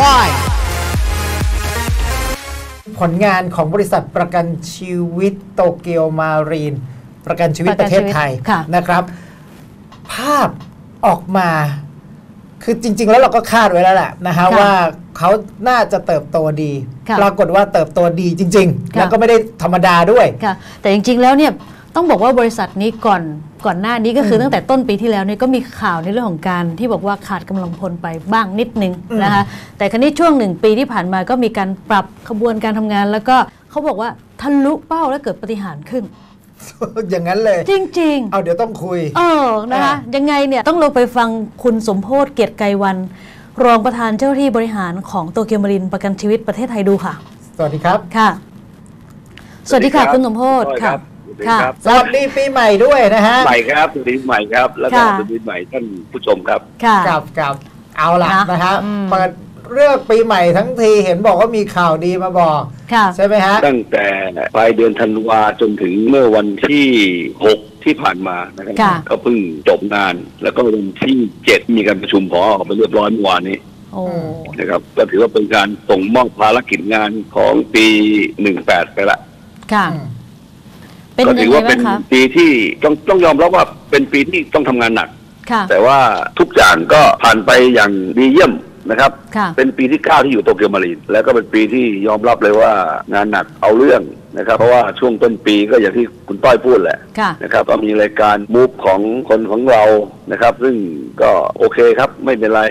Why ผลงานของบริษัทประกันชีวิตโตเกียวมารีน ประกันชีวิตปประระกันเทศไทยชีวิตค่ะนะครับ ภาพออกมา คือจริง ๆ แล้วเราก็คาดไว้แล้วแหละนะฮะว่าเขาน่าจะเติบโตดีค่ะปรากฏว่าเติบโตดีจริงๆค่ะแล้วก็ไม่ได้ธรรมดาด้วยค่ะแต่จริง ๆ แล้วเนี่ย ต้องบอกว่าบริษัทนี้ก่อนก่อนหน้านี้ก็คือมตั้งแต่ต้นปีที่แล้วเนี่ยก็มีข่าวในเรื่องของการที่บอกว่าขาดกำลังพลไปบ้างนิดนึงอืมนะคะแต่ครั้นี้ช่วงหนึ่งปีที่ผ่านมาก็มีการปรับขบวนการทำงาน แล้วก็เขาบอกว่าทะลุเป้าและเกิดปฏิหารย์ขึ้นอย่างนั้นเลย จริง ๆ เอาเดี๋ยวต้องคุย เออนะคะอ่ายังไงเนี่ยต้องลงไปฟังคุณสมโพศเกียรติไกรวัน รองประธานเจ้าหน้าที่บริหารของโตเกียวมารินประกันชีวิตประเทศไทยดูค่ะ สวัสดีครับค่ะ สวัสดีค่ะสวัสดีครับคุณสมโพศสวัสดีค่ะครับสวัส ดีค่ะครับสวัสดีปีใหม่ด้วยนะฮะใหม่ครับสวัสดีใหม่ครับ แล้วก็ค่ะ สวัสดีใหม่ท่านผู้ชมครับ ค่ะ กับกับเอาล่ะนะนะฮะอืม เปิดเรื่องปีใหม่ทั้งทีเห็นบอกว่ามีข่าวดีมาบอก ค่ะ ใช่ไหมฮะ ตั้งแต่ปลายเดือนธันวาจนถึงเมื่อวันที่ 6 ที่ผ่านมานะครับค่ะ ก็เพิ่งจบงาน แล้วก็วันที่ 7 มีการประชุมพอออกไปเรียบร้อยเมื่อวานนี้โอ้ นะครับก็ถือว่าเป็นการส่งมอบภารกิจงานของปี 18 ไปละ ค่ะ อืม เป็นก็ยัถืงไงว่าเป็บ้านงคะปีที่ต้องต้องยอมรับว่าเป็นปีที่ต้องทำงานหนักค่ะแต่ว่าทุกอย่างก็ผ่านไปอย่างดีเยี่ยมนะครับค่ะเป็นปีที่ 9 ที่อยู่โตเกียวมารีน แล้วก็เป็นปีที่ยอมรับเลยว่างานหนักเอาเรื่องนะครับ เพราะว่าช่วงต้นปีก็อย่างที่คุณต้อยพูดแหละค่ะนะครับก็มีรายการมูฟของคนของเรานะครับ ซึ่งก็โอเคครับไม่เป็นไร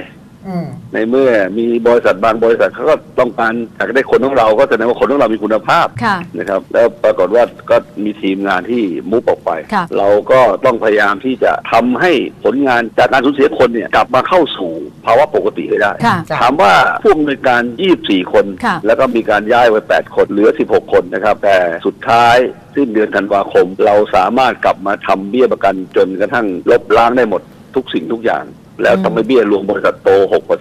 อืมในเมื่อมีบริษัทบางบริษัทเขาก็ต้องการอยากได้คนของเราก็แสดงว่าคนของเรามีคุณภาพค่ะ นะครับ แล้วปรากฏว่าก็มีทีมงานที่มุกออกไป ค่ะ เราก็ต้องพยายามที่จะทำให้ผลงานจากการสูญเสียคนเนี่ยกลับมาเข้าสู่ภาวะปกติให้ได้ ค่ะครับถามว่าผู้อำนวยการ 24 คน ค่ะ แล้วก็มีการย้ายไป8คน เหลือ 16 คนนะครับ แต่สุดท้ายสิ้นเดือนธันวาคม เราสามารถกลับมาทำเบี้ยประกันจนกระทั่งลบล้างได้หมดทุกสิ่งทุกอย่าง แล้วทำให้เบี้ยรวมบริษัทโต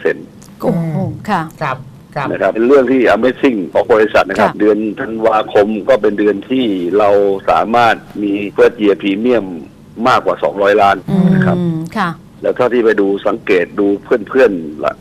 6%โอ้โหค่ะ ครับครับ นะครับเป็นเรื่องที่ Amazing ของบริษัทนะครับ ค่ะ เดือนธันวาคมก็เป็นเดือนที่เราสามารถมีเฟิร์สเยียร์พรีเมียมมากกว่า 200 ล้านอืนะครับ มค่ะ แล้วเท่าที่ไปดูสังเกตดูเพื่อนๆละ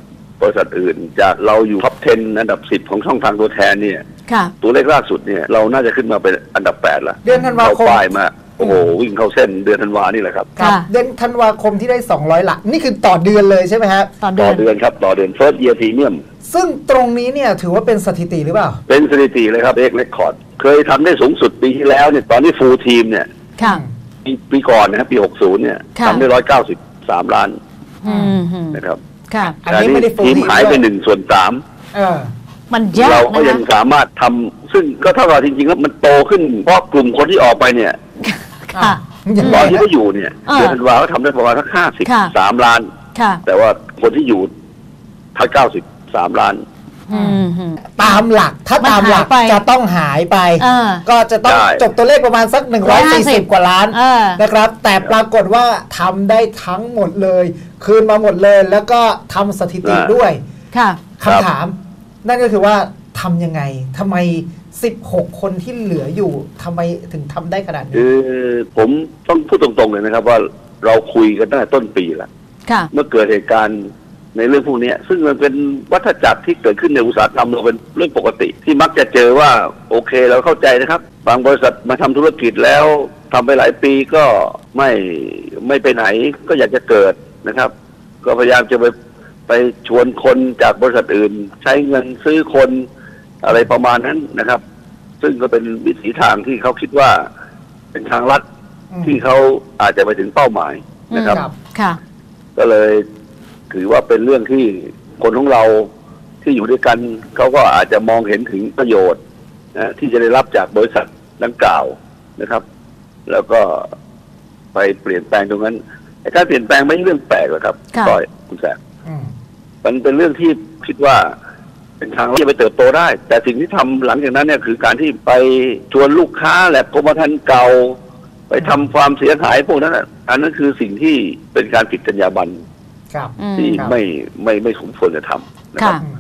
บริษัทอื่น จากเราอยู่ท็อป 10 อันดับ 10 ของช่องทางตัวแทนเนี่ย ค่ะ ตัวเลขล่าสุดเนี่ย เราน่าจะขึ้นมาเป็นอันดับ8แล้วเดือนธันวาคม เข้ป้ายมาก โอ้โหวิ่งเข้าเส้นเดือนธันวานี่แหละครับครับค่ะเดือนธันวาคมที่ได้ 200 หลัก นี่คือต่อเดือนเลยใช่ไหมฮะต่อเดืต่ออนเดือนครับต่อเดือนเฟิร์สเยียร์พรีเมียมซึ่งตรงนี้เนี่ยถือว่าเป็นสถิติหรือเปล่า เป็นสถิติเลยครับเอกเรคคอร์ดเคยทำได้สูงสุดปีที่แล้วเนี่ยตอนนี้ฟูลทีมเนี่ย ค่ะ ปีปีก่อนนะครับปี 60 เนี่ยค่ะ ทำได้ 193 ล้านอืมอืมนะครับค่ะ อันนี้ไม่ได้ full ทีม team หายไปด้วย หนึ่งส่วนสามเออ มันยากเราก็นะยัคะงสามารถทำซึ่งก็เท่ากับจริงๆแล้วมันโตขึ้นเพราะกลุ่มคนที่ออกไปเนี่ย ค่ะยังตไงอนที่ฮะเขาอยู่เนี่ยอ่าเดือนธันวาเขาทำได้ประมาณสักห้าสิบค่ะสามล้าน ค่ะ แต่ว่าคนที่อยู่ทั้งเก้าสิบสามล้านอืมอืม ตามหลักถ้ามันตามหลักหายไปจะต้องหายไปอ่าก็จะต้องใช่ จบตัวเลขประมาณสัก 140 กว่าล้านเออ นะครับ แต่ปรากฏว่าทำได้ทั้งหมดเลย คืนมาหมดเลยแล้วก็ทำสถิติด้วยค่ะ คำถาม นั่นก็คือว่าทำยังไงทำไม 16 คนที่เหลืออยู่ทำไมถึงทำได้ขนาดนี้คือผมต้องพูดตรงๆเลยนะครับ ว่าเราคุยกันตั้งแต่ต้นปีแล้วค่ะ เมื่อเกิดเหตุการณ์ในเรื่องพวกเนี้ยซึ่งมันเป็นวัฏจักรที่เกิดขึ้นในอุตสาหกรรมเราเป็นเรื่องปกติ ที่มักจะเจอว่าโอเคเราเข้าใจนะครับ บางบริษัทมาทำธุรกิจแล้วทำไปหลายปีก็ไม่ไม่ไปไหนก็อยากจะเกิดนะครับ ก็พยายามจะไปไปชวนคนจากบริษัทอื่น ใช้เงินซื้อคน อะไรประมาณนั้นนะครับ ซึ่งก็เป็นวิถีทางที่เขาคิดว่า เป็นทางลัดอืมที่เขาอาจจะไปถึงเป้าหมายนะครับครับ ค่ะ ก็เลยถือว่าเป็นเรื่องที่คนของเราที่อยู่ด้วยกันเขาก็อาจจะมองเห็นถึงประโยชน์นะที่จะได้รับจากบริษัทดังกล่าวนะครับ แล้วก็ไปเปลี่ยนแปลงตรงนั้นไอ้การเปลี่ยนแปลงไม่ใช่เรื่องแปลกหรอกครับค่ะต่อยคุณแสงอืมมันเป็นเรื่องที่คิดว่า เป็นทางที่จะไปเติบโตได้ แต่สิ่งที่ทำหลังจากนั้นเนี่ยคือการที่ไปชวนลูกค้าแลบกรมธรรม์เก่า ไปทำความเสียหายพวกนั้นน่ะอันนั้นคือสิ่งที่เป็นการผิดจรรยาบรรณครับอืมที่ครับไม่ไม่ไม่สมควรจะทำนะคค่ะรับอืม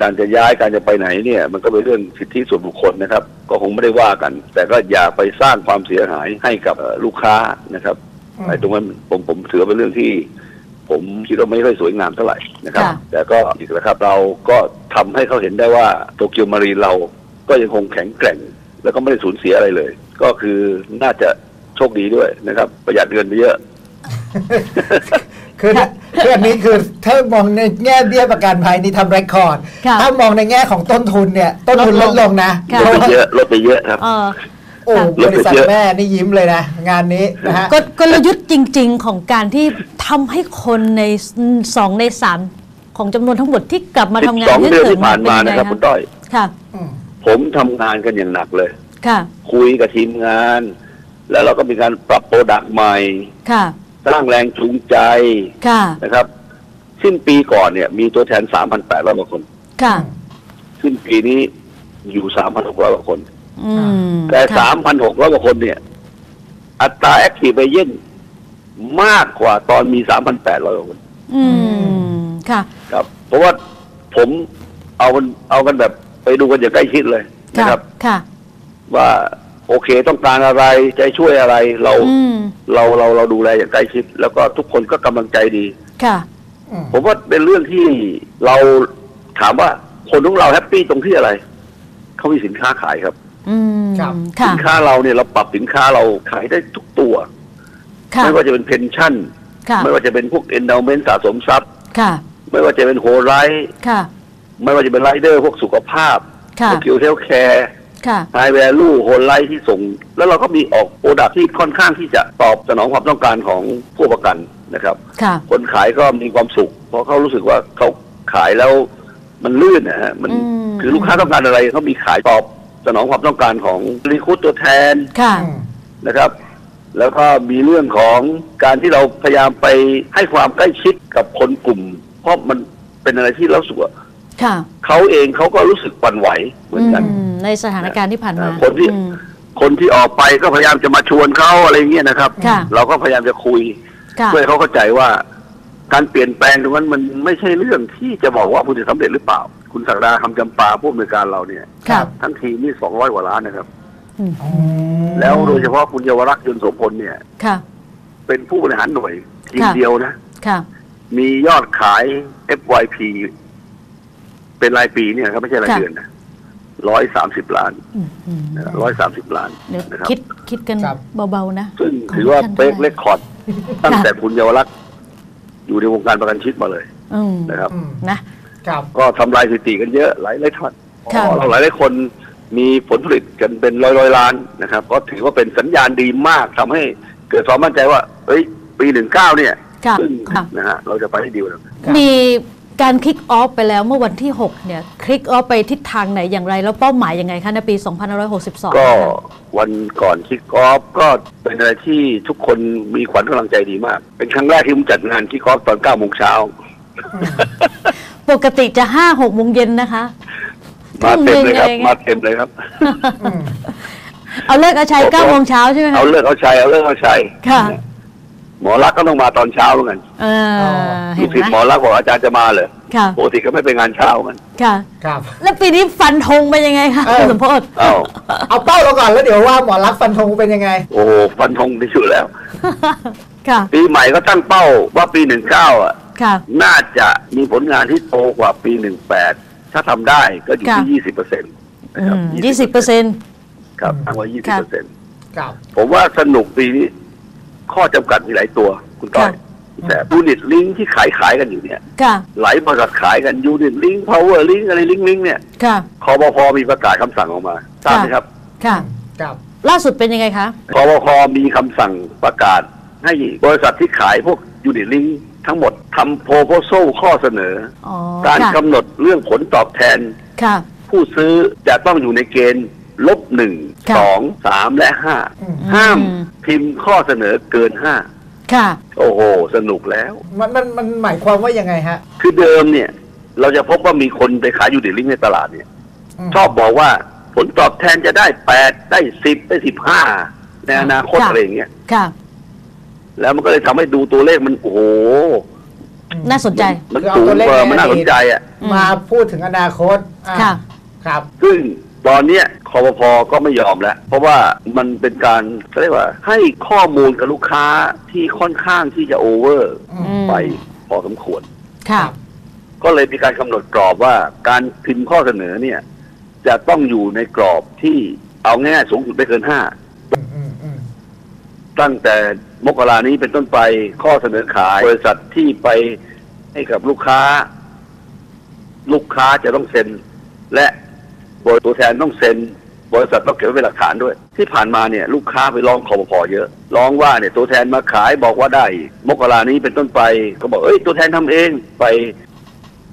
การจะย้ายการจะไปไหนเนี่ย มันก็เป็นเรื่องสิทธิส่วนบุคคลนะครับ ก็คงไม่ได้ว่ากัน แต่ก็อย่าไปสร้างความเสียหายให้กับเอ่อลูกค้านะครับอืมไอ้ตรงนั้นผมผมถือว่าเป็นเรื่องที่ ผมคิดว่าไม่ค่อยสวยงามเท่าไหร่นะครับ ค่ะ แต่ก็อีกแล้วครับเราก็ทำให้เขาเห็นได้ว่าโตเกียวมารีนเราก็ยังคงแข็งแกร่ง แล้วก็ไม่ได้สูญเสียอะไรเลย ก็คือน่าจะโชคดีด้วยนะครับ ประหยัดเงินไปเยอะ คือคืออันนี้คือถ้ามองในแง่เบี้ยประกันภัยนี่ทำเรคคอร์ด ค่ะถ้ามองในแง่ของต้นทุนเนี่ย ต้นทุนลลดดลลง งนะค่ะ ลดไปเยอะลดไปเยอะครับ เออ โอ้ค่ะบริษัทแม่นี่ยิ้มเลยนะ งานนี้นะฮะกลกลยุทธ์จริง ๆ ของการที่ทำให้คนในสองในสามของจำนวนทั้งหมดที่กลับมาทำงาน12เดือนที่ผ่านมาเป็นะครับยังไงคุณต้อยค่ะอืมผมทำงานกันอย่างหนักเลยค่ะ คุยกับทีมงาน แล้วเราก็มีการปรับโปรดักต์ใหม่ค่ะสร้างแรงจูงใจค่ะนะครับ สิ้นปีก่อนเนี่ย มีตัวแทน3,800กว่าคน ค่ะ สิ้นปีนี้อยู่3,600กว่าคน อืมแต่ค่ะ3,600กว่าคนเนี่ย อัตราแอคทีฟไปเย็นมากกว่าตอนมี3,800กว่าคน อืมค่ะ ครับ เพราะว่าผมเอากันเอากันแบบไปดูกันอย่างใกล้ชิดเลยนะค่ะครับ ค่ะ ว่าโอเคต้องการอะไรจะช่วยอะไรเราอืมเราเราเราดูแลอย่างใกล้ชิด แล้วก็ทุกคนก็กำลังใจดี ค่ะอืมผมว่าเป็นเรื่องที่เราถามว่าคนของเราแฮปปี้ตรงที่อะไร เขามีสินค้าขายครับ อืมครับ ค่ะ สินค้าเราเนี่ยเราปรับสินค้าเราขายได้ทุกตัว ค่ะ ไม่ว่าจะเป็นเพนชั่น ค่ะ ไม่ว่าจะเป็นพวกเอนดาวเมนต์สะสมทรัพย์ ค่ะ ไม่ว่าจะเป็นโฮไลท์ค่ะ ไม่ว่าจะเป็นไรเดอร์พวกสุขภาพค่ะพวกคิวเทลแคร์ค่ะ ไฮแวลูโฮไลท์ที่ส่ง แล้วเราก็มีออกโปรดักที่ค่อนข้างที่จะตอบสนองความต้องการของผู้ประกันนะครับ ค่ะ คนขายก็มีความสุข เพราะเขารู้สึกว่าเขาขายแล้วมันลื่นนะฮะมันอืม คือลูกค้าต้องการอะไรเขามีขายตอบ สนองความต้องการของรีคูดตัวแทนค่ะอืมนะครับ แล้วก็มีเรื่องของการที่เราพยายามไปให้ความใกล้ชิดกับคนกลุ่ม เพราะมันเป็นอะไรที่เราสึกว่าค่ะเขาเองเขาก็รู้สึกปั่นไหวเหมือนกันอืมในสถานการณ์ที่ผ่านมาคนที่อืมคนที่ออกไปก็พยายามจะมาชวนเขาอะไรเงี้ยนะครับค่ะเราก็พยายามจะคุยค่ะเพื่อให้เขาเข้าใจว่า การเปลี่ยนแปลงตรงนั้นมันไม่ใช่เรื่องที่จะบอกว่าคุณจะสำเร็จหรือเปล่า คุณศักดาคำจำปาผู้อำนวยการเราเนี่ยค่ะทั้งทีมนี่สองร้อยกว่าล้านนะครับอืมแล้วโดยเฉพาะคุณเยาวรักษ์ยนต์โสมพลเนี่ย ค่ะ เป็นผู้บริหารหน่วยทีมค่ะ เดียวนะ ค่ะ มียอดขาย FYP เป็นรายปีเนี่ยครับไม่ใช่รายค่ะ เดือนนะร้อยสามสิบล้านอืมอืมร้อยสามสิบล้านเดี๋ยวนะครับ คิดคิดกันครับ เบาๆนะซึ่งของถือว่าท่านเป๊กท่านเลคคอร์ดตั้งแต่คุณเยาวรักษ์อยู่ในวงการประกันชีวิตมาเลยอืมนะครับอืมนะ ครับ ก็ทำลายสถิติกันเยอะหลายหลายท่านค่ะ หลายหลายคนมีผลผลิตกันเป็นร้อยร้อยล้านนะครับ ก็ถือว่าเป็นสัญญาณดีมากทำให้เกิดความมั่นใจว่า เอ้ย ปีหนึ่งเก้าเนี่ยค่ะซึ่งค่ะ นะฮะเราจะไปให้ดีกว่านั้นครับ มีการคลิกออฟไปแล้วเมื่อวันที่ 6 เนี่ย คลิกออฟไปทิศทางไหนอย่างไร แล้วเป้าหมายยังไงคะในปี 2562 ก็วันก่อนคิกออฟก็เป็นอะไรที่ทุกคนมีขวัญกำลังใจดีมาก เป็นครั้งแรกที่ผมจัดงานคิกออฟตอนเก้าโมงเช้า ปกติจะ5 6โมงเย็นนะคะมาเต็มเลยครับทุ่มหนึ่งมาเต็มเลยครับอืมเอาเลิกเอาชัย9โมงเช้าใช่ไหมคะเอาเลิกเอาชัยเอาเลิกเอาชัยค่ะ หมอรักษณ์ก็ต้องมาตอนเช้าเหมือนกันเออลูเห็นกศิษไหมย์หมอรักษณ์บอกอาจารย์จะมาเลยค่ะปกติก็ไม่ไปงานเช้ากันค่ะ ครับ แล้วปีนี้ฟันธงเป็นยังไงคะเออคุณสมโพศอ้าวเอาเป้าเราก่อนแล้วเดี๋ยวว่าหมอรักษณ์ฟันธงเป็นยังไง โอ้โหฟันธงที่สุดแล้ว ค่ะ ปีใหม่ก็ตั้งเป้าว่าปีหนึ่งเก้าอะค่ะ น่าจะมีผลงานที่โตกว่าปีหนึ่งแปดถ้าทำได้ก็อยู่ที่ค่ะยี่สิบเปอร์เซ็นต์อืมยี่สิบเปอร์เซ็นต์ครับตั้งไว้ยี่สิบค่ะเปอร์เซ็นต์ครับผมว่าสนุกปีนี้ ข้อจำกัดมีหลายตัวคุณต้อยค่ะแต่ยูนิตลิงที่ขายขายกันอยู่เนี่ยค่ะหลายบริษัทขายกันยูนิตลิงพาวเวอร์ลิงอะไรลิงลิงเนี่ยค่ะคอปพมีประกาศคำสั่งออกมาทราบไหมครับ ค่ะครับ ล่าสุดเป็นยังไงคะคอปพมีคำสั่งประกาศให้บริษัทที่ขายพวกยูนิตลิง ทั้งหมดทำโพโพโซข้อเสนอ อ๋อการค่ะกำหนดเรื่องผลตอบแทน ค่ะ ผู้ซื้อจะต้องอยู่ในเกณฑ์ลบหนึ่งค่ะสองสามและห้าอืม ห้ามอืม พิมพ์ข้อเสนอเกินห้าค่ะ โอ้โห สนุกแล้ว มันมันมันหมายความว่ายังไงฮะคือเดิมเนี่ย เราจะพบว่ามีคนไปขายยูนิตลิงก์ในตลาดเนี่ย ม ชอบบอกว่าผลตอบแทนจะได้แปดได้สิบได้สิบห้าในอนาคตค่ะ อะไรอย่างเงี้ย ค่ะ แล้วมันก็เลยทำให้ดูตัวเลขมันโอ้โหน่าสนใจ มันคือเอาสูงตัวเลขเบอร์ในมันน่าอสดีนตใจอะอืมมาพูดถึงอนาคตอ่าค่ะ ครับ ซึ่งตอนเนี้ยคอปพก็ไม่ยอมแล้ว เพราะว่ามันเป็นการเขาเรียกว่าให้ข้อมูลกับลูกค้าที่ค่อนข้างที่จะโอเวอร์อือืมไปพอสมควร ค่ะ ก็เลยมีการกำหนดกรอบว่าการพิมพ์ข้อเสนอเนี่ย จะต้องอยู่ในกรอบที่เอาง่ายๆสูงสุดไม่เกินห้าอืมอืมอืม ตั้งแต่มกรานี้เป็นต้นไปข้อเสนอขายบริษัทที่ไปให้กับลูกค้า ลูกค้าจะต้องเซ็น และบริษัทตัวแทนต้องเซ็น บริษัทต้องเก็บไว้เป็นหลักฐานด้วย ที่ผ่านมาเนี่ย ลูกค้าไปร้องคอปพอเยอะร้องว่าเนี่ยตัวแทนมาขายบอกว่าได้ มกรานี้เป็นต้นไปก็บอกเอ้ยตัวแทนทำเองไป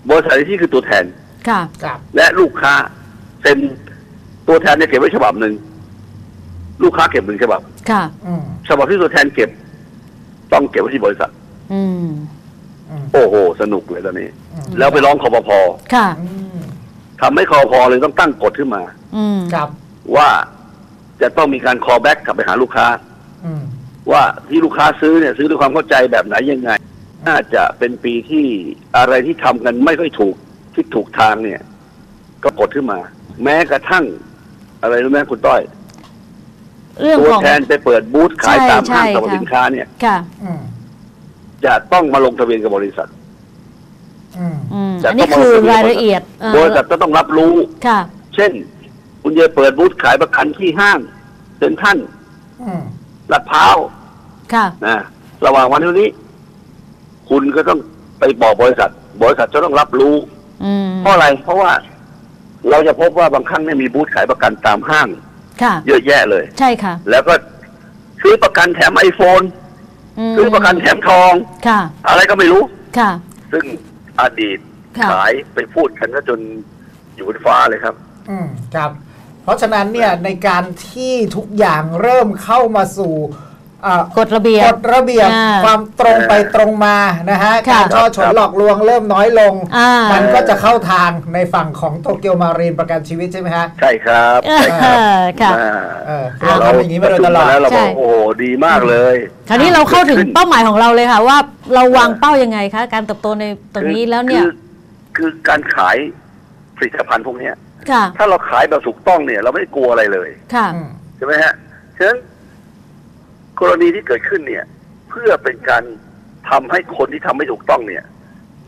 บริษัทที่คือตัวแทนค่ะครับและลูกค้าเซ็นตัวแทนเนี่ยเก็บไว้ฉบับหนึ่งลูกค้าเก็บหนึ่งฉบับ ค่ะ อืมฉบับที่ตัวแทนเก็บ ต้องเก็บไว้ที่บริษัท อืม อืมโอ้โห สนุกเลยตอนนี้อืมแล้วไปร้องคอปพอค่ะ อืมทำให้คอปพอเลยต้องตั้งกฎขึ้นมา อืม ครับ ว่าจะต้องมีการ call back กลับไปหาลูกค้า อืมว่าที่ลูกค้าซื้อเนี่ยซื้อด้วยความเข้าใจแบบไหนยังไง น่าจะเป็นปีที่อะไรที่ทำกันไม่ค่อยถูกที่ถูกทางเนี่ย ก็กดขึ้นมา แม้กระทั่ง อะไรรู้ไหมคุณต้อย เรื่องตัวของ แทนไปเปิดบูธขายใช่ตามห้างใช่สรรพค่ะ สินค้าเนี่ย ค่ะ อืมจะต้องมาลงทะเบียนกับบริษัท อืม อืมแต่อันนี้ต้องคือมาลงทะเบียน รายละเอียดเอ่อบริษัทก็ต้องรับรู้ ค่ะ เช่น คุณจะเปิดบูธขายประกันที่ห้างเซ็นทรัลอืม ลาดพร้าวค่ะ นะระหว่างวันเท่านี้ คุณก็ต้องไปบอกบริษัท บริษัทจะต้องรับรู้ อืม เพราะอะไร เพราะว่าเราจะพบว่าบางครั้งเนี่ยมีบูธขายประกันตามห้าง ค่ะเยอะแยะเลย ใช่ค่ะ แล้วก็ซื้อประกันแถมไอโฟนมซื้อประกันแถมทอง ค่ะ อะไรก็ไม่รู้ ค่ะ ซึ่งอดีตค่ะ ขายไปพูดกันก็จนอยู่บนฟ้าเลยครับ อืมครับ เพราะฉะนั้นเนี่ยในการที่ทุกอย่างเริ่มเข้ามาสู่เอ่อ กฎระเบียบกฎระเบียบอ่าความตรงไปตรงมานะฮะค่ะการช่อฉนหลอกลวงเริ่มน้อยลงอ่ามันก็จะเข้าทางในฝั่งของโตเกียวมารีนประกันชีวิตใช่ไหมฮะใช่ครับเอใช่ครับอค่ะอ่าเออเราทำอย่างนี้มาโดยตลอดประชุมกันแล้วเราใช่บอกโอ้โหดีมากเลย คราวนี้เราเข้าถึงขึ้นเป้าหมายของเราเลยค่ะ ว่าเราวางเป้ายังไงคะการเติบโตในตรงนี้แล้วเนี่ย คือคือการขายผลิตภัณฑ์พวกเนี้ยค่ะถ้าเราขายแบบถูกต้องเนี่ย เราไม่ได้กลัวอะไรเลยค่ะอืมใช่ไหมฮะฉะนั้น กรณีที่เกิดขึ้นเนี่ย เพื่อเป็นการทำให้คนที่ทำไม่ถูกต้องเนี่ย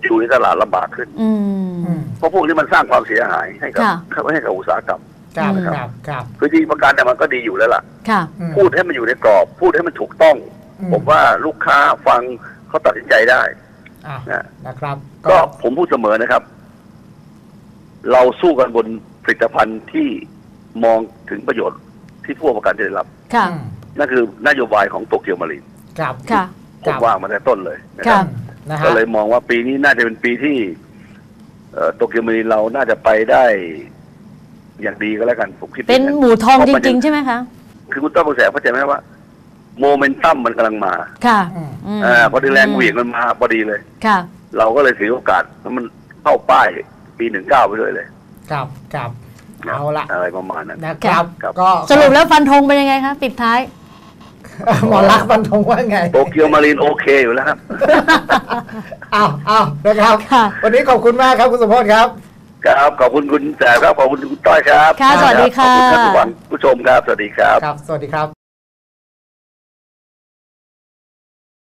อยู่ในตลาดลำบากขึ้นอืมอืมเพราะพวกนี้มันสร้างความเสียหายให้กับค่ะให้กับอุตสาหกรรมครับอืมครับครับคือจริงประกันเนี่ยมันก็ดีอยู่แล้วล่ะค่ะอืมพูดให้มันอยู่ในกรอบ พูดให้มันถูกต้องอืมผมว่าลูกค้าฟังเขาตัดสินใจได้อะนะนะครับ ก็ผมพูดเสมอนะครับ เราสู้กันบนผลิตภัณฑ์ที่มองถึงประโยชน์ที่ผู้ประกันจะได้รับค่ะอืม นั่นคือนโยบายของโตเกียวมารีนครับ ค่ะผครัมบว่ามาแต่ต้นเลยนะคค่ะรับนะก็ฮะเลยมองว่าปีนี้น่าจะเป็นปีที่เอ่อโตเกียวมารีนเราน่าจะไปได้ อย่างดีก็แล้วกันผมคิดเป็นย่างหมูทองเพาะจมันยัริง ๆ ใช่ไหมคะคือคุณต้อมกระแสเข้าใจไหมว่า โมเมนตัมมันกำลังมาค่ะอืม มอ่าพอดีแรงเหวี่ยงมันมาพอดีเลย ค่ะ เราก็เลยถือโอกาสแล้วมันเข้าป้ายปีหนึ่งเก้าไปด้วยเลยครับครับ เอาละอะไรประมาณนั้น นะครับ ครับ ก็สรุปแล้วฟันธงเป็นยังไงคะ ปิดท้าย หมอรักษณ์ฟันธงว่าไงโตเกียวมารีนโอเคอยู่แล้วครับอ้าวอ้าวนะครับค่ะวันนี้ขอบคุณมากครับคุณสมพจน์ครับ ครับขอบคุณคุณแสบครับขอบคุณคุณต้อยครับค่ะสวัสดีค่ะขอบคุณท่านผู้ฟังผู้ชมครับสวัสดีครับครับ สวัสดีครับ